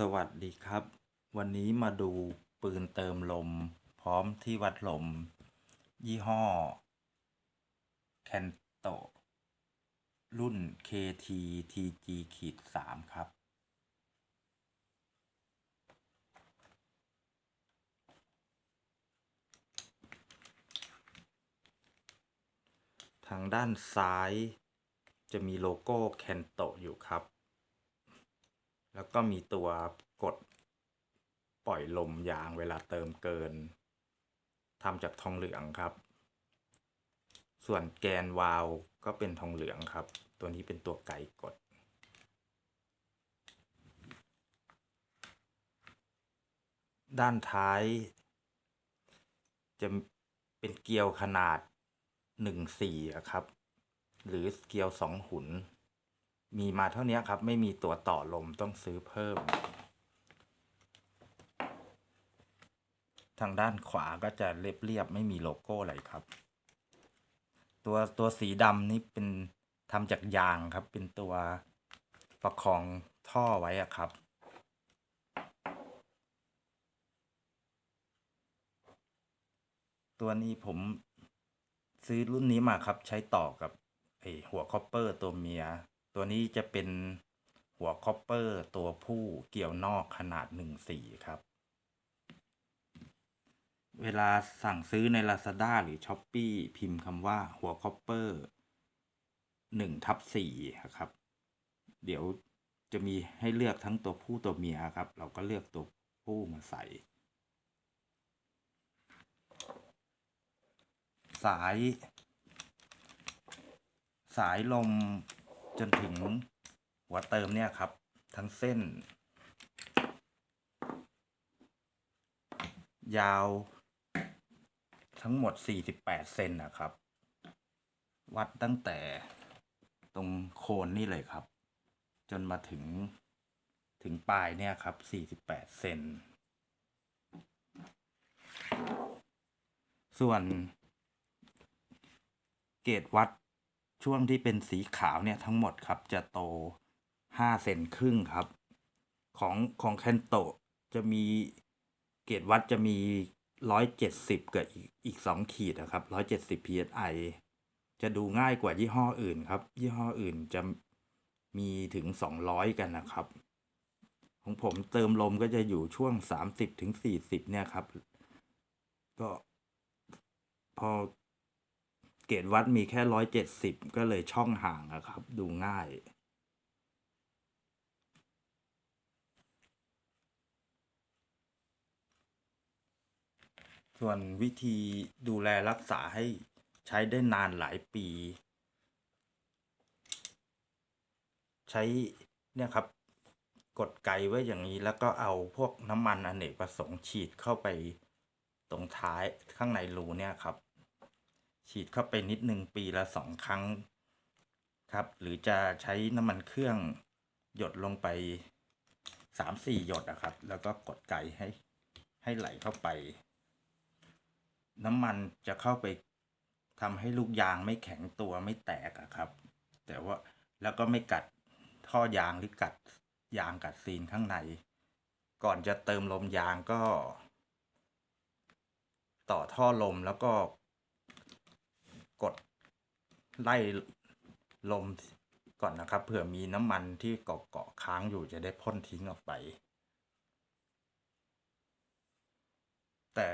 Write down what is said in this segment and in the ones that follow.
สวัสดีครับ วันนี้มาดูปืนเติมลม พร้อมที่วัดลม ยี่ห้อแคนโตรุ่น KT TG ขีด3ครับ ทางด้านซ้ายจะมีโลโก้แคนโตอยู่ครับ แล้วก็มีตัวกดปล่อยลมยางเวลาเติมเกินทำจากทองเหลืองครับ ส่วนแกนวาลก็เป็นทองเหลืองครับ ตัวนี้เป็นตัวไกกด ด้านท้าย จะเป็นเกลียวขนาดหนึ่งสี่ครับ หรือเกลียวสองหุน มีมาเท่านี้ครับ ไม่มีตัวต่อลมต้องซื้อเพิ่ม ทางด้านขวาก็จะเรียบๆไม่มีโลโก้อะไรครับ ตัวตัวสีดำนี่เป็นทำจากยางครับ เป็นตัวประคองท่อไว้อะครับตัวนี้ผมซื้อรุ่นนี้มาครับใช้ต่อกับไอหัวคอปเปอร์ตัวเมีย ตัวนี้จะเป็นหัวคอปเปอร์ตัวผู้เกี่ยวนอกขนาดหนึ่งสี่ครับ เวลาสั่งซื้อใน Lazada หรือ s h อ p e e พิมพ์คำว่าหัวคอปเปอร์หนึ่งทับสี่ครับ เดี๋ยวจะมีให้เลือกทั้งตัวผู้ตัวเมียครับ เราก็เลือกตัวผู้มาใส่ สาย สายลม จนถึงหัวเติมเนี่ยครับ ทั้งเส้น ยาวทั้งหมด 48 เซนนะครับ วัดตั้งแต่ตรงโคนนี่เลยครับ จนมาถึงถึงปลายเนี่ยครับ 48 เซนส่วนเกรดวัด ช่วงที่เป็นสีขาวเนี่ยทั้งหมดครับจะโต 5 เซนครึ่งครับ ของของแคนโตจะมีเกรดวัดจะมี 170กับอีกอีก 2 ขีดนะครับ 170 psi จะดูง่ายกว่ายี่ห้ออื่นครับ ยี่ห้ออื่นจะมีถึง 200 กันนะครับ ของผมเติมลมก็จะอยู่ช่วง 30ถึง40 เนี่ยครับ ก็พอ เกรดวัดมีแค่ร้อยเจ็ดสิบก็เลยช่องห่างอะครับ ดูง่ายส่วนวิธีดูแลรักษาให้ใช้ได้นานหลายปี ใช้เนี่ยครับ กดไกไว้อย่างนี้แล้วก็เอาพวกน้ำมันอเนกประสงค์ฉีดเข้าไปตรงท้ายข้างในรูเนี่ยครับ ฉีดเข้าไปนิดนึงปีละสองครั้งครับ หรือจะใช้น้ำมันเครื่องหยดลงไปสามสี่หยดนะครับ แล้วก็กดไกให้ให้ไหลเข้าไป น้ำมันจะเข้าไปทำให้ลูกยางไม่แข็งตัวไม่แตกอะครับ แต่ว่าแล้วก็ไม่กัดท่อยางหรือกัดยางกัดซีนข้างใน ก่อนจะเติมลมยางก็ ต่อท่อลมแล้วก็ กดไล่ลมก่อนนะครับ เผื่อมีน้ำมันที่เกาะเกาะค้างอยู่จะได้พ่นทิ้งออกไป แต่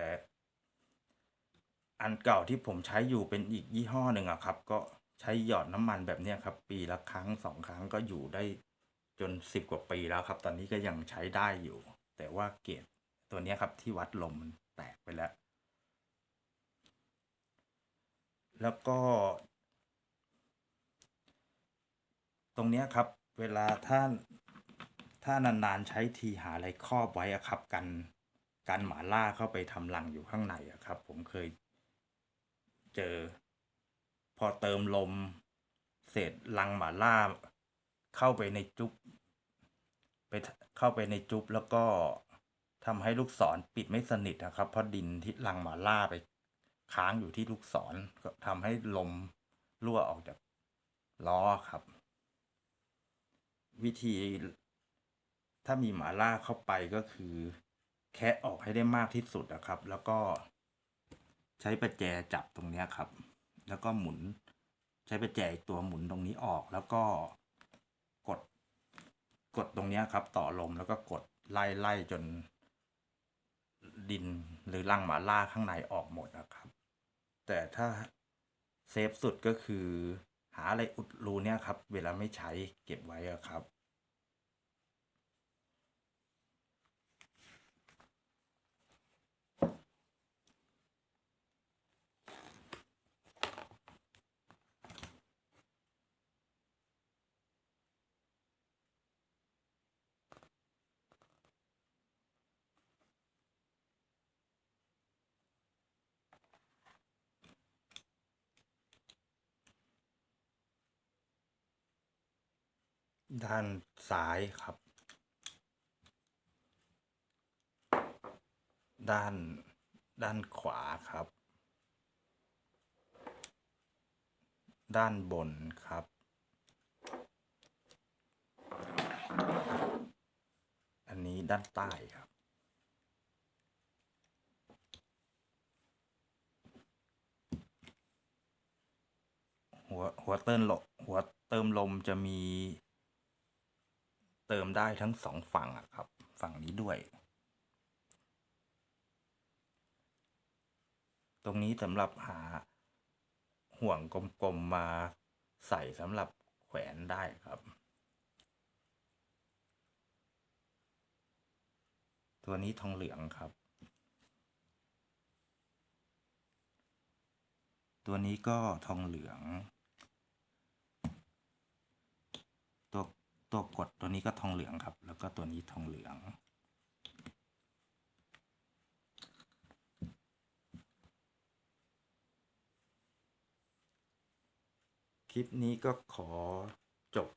อันเก่าที่ผมใช้อยู่เป็นอีกยี่ห้อหนึ่งอะครับ ก็ใช้หยอดน้ำมันแบบนี้ครับ ปีละครั้งสองครั้งก็อยู่ได้จนสิบกว่าปีแล้วครับ ตอนนี้ก็ยังใช้ได้อยู่ แต่ว่าเกรดตัวนี้ครับที่วัดลมมันแตกไปแล้ว แล้วก็ ตรงนี้ครับ เวลาถ้านถ้านานๆใช้ทีหาอะไรครอบไว้อะครับ กันกันหมาล่าเข้าไปทำรังอยู่ข้างในอะครับ ผมเคย เจอ พอเติมลมเศษรังหมาล่า เข้าไปในจุ๊บไปเข้าไปในจุ๊บแล้วก็ทำให้ลูกศรปิดไม่สนิทนะครับ เพราะดินที่รังหมาล่าไป ค้างอยู่ที่ลูกศรก็ทำให้ลมรั่วออกจากล้อครับ วิธี ถ้ามีหมาล่าเข้าไปก็คือ แคะออกให้ได้มากที่สุดนะครับ แล้วก็ใช้ประแจจับตรงนี้ครับ แล้วก็หมุนใช้ประแจอีกตัวหมุนตรงนี้ออกแล้วก็กด กดตรงนี้ครับ ต่อลมแล้วก็กดไล่ไล่จนดินหรือรังหมาล่าข้างในออกหมดนะครับ แต่ถ้าเซฟสุดก็คือ หาอะไรอุดรูเนี่ยครับ เวลาไม่ใช้เก็บไว้อะครับ ด้านซ้ายครับ ด้านด้านขวาครับ ด้านบนครับ อันนี้ด้านใต้ครับหัวหัวเติมลมหัวเติมลมจะมี เติมได้ทั้งสองฝั่งอะครับ ฝั่งนี้ด้วย ตรงนี้สำหรับหาห่วงกลมๆมาใส่สำหรับแขวนได้ครับ ตัวนี้ทองเหลืองครับ ตัวนี้ก็ทองเหลือง ตัว ตัวกดตัวนี้ก็ทองเหลืองครับ แล้วก็ตัวนี้ทองเหลืองคลิปนี้ก็ขอจบ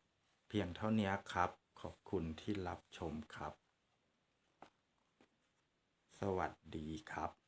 เพียงเท่านี้ครับ ขอบคุณที่รับชมครับ สวัสดีครับ